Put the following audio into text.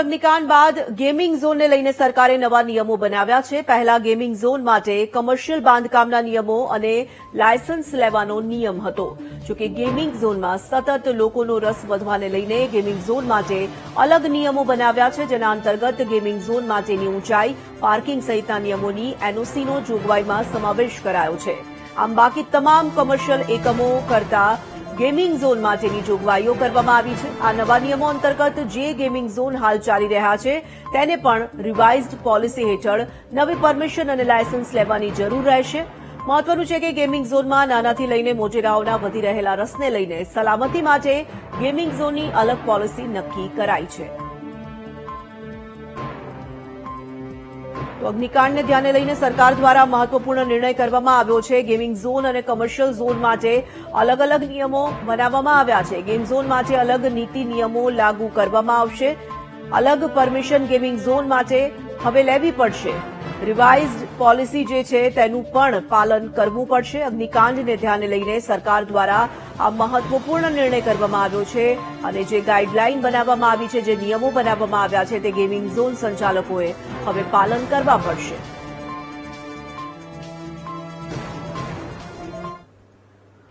અગ્નિકાંડ બાદ ગેમિંગ ઝોનને લઈને સરકારે નવા નિયમો બનાવ્યા છે. પહેલા ગેમિંગ ઝોન માટે કમર્શિયલ બાંધકામના નિયમો અને લાયસન્સ લેવાનો નિયમ હતો. જોકે ગેમિંગ ઝોનમાં સતત લોકોનો રસ વધવાને લઈને ગેમિંગ ઝોન માટે અલગ નિયમો બનાવ્યા છે, જેના અંતર્ગત ગેમિંગ ઝોન માટેની ઊંચાઈ, પાર્કિંગ સહિતના નિયમોની એનઓસીનો જોગવાઈમાં સમાવેશ કરાયો છે. આમ બાકી તમામ કમર્શિયલ એકમો કરતા ગેમિંગ ઝોન માટેની જોગવાઈઓ કરવામાં આવી છે. આ નવા નિયમો અંતર્ગત જે ગેમિંગ ઝોન હાલ ચાલી રહ્યા છે, તેને પણ રિવાઇઝડ પોલિસી હેઠળ નવી પરમિશન અને લાયસન્સ લેવાની જરૂર રહેશે. મહત્વનું છે કે ગેમિંગ ઝોનમાં નાનાથી લઈને મોટેરાઓના વધી રહેલા રસને લઈને સલામતી માટે ગેમિંગ ઝોનની અલગ પોલિસી નક્કી કરાઈ છે. તો અગ્નિકાંડને ધ્યાને લઈને સરકાર દ્વારા મહત્વપૂર્ણ નિર્ણય કરવામાં આવ્યો છે. ગેમિંગ ઝોન અને કમર્શિયલ ઝોન માટે અલગ અલગ નિયમો બનાવવામાં આવ્યા છે. ગેમ ઝોન માટે અલગ નીતિ નિયમો લાગુ કરવામાં આવશે. અલગ પરમિશન ગેમિંગ ઝોન માટે હવે લેવી પડશે. રિવાઇઝડ પોલિસી જે છે તેનું પણ પાલન કરવું પડશે. અગ્નિકાંડને ધ્યાને લઈને સરકાર દ્વારા આ મહત્વપૂર્ણ નિર્ણય કરવામાં આવ્યો છે અને જે ગાઈડલાઈન બનાવવામાં આવી છે, જે નિયમો બનાવવામાં આવ્યા છે, તે ગેમિંગ ઝોન સંચાલકોએ હવે પાલન કરવા પડશે.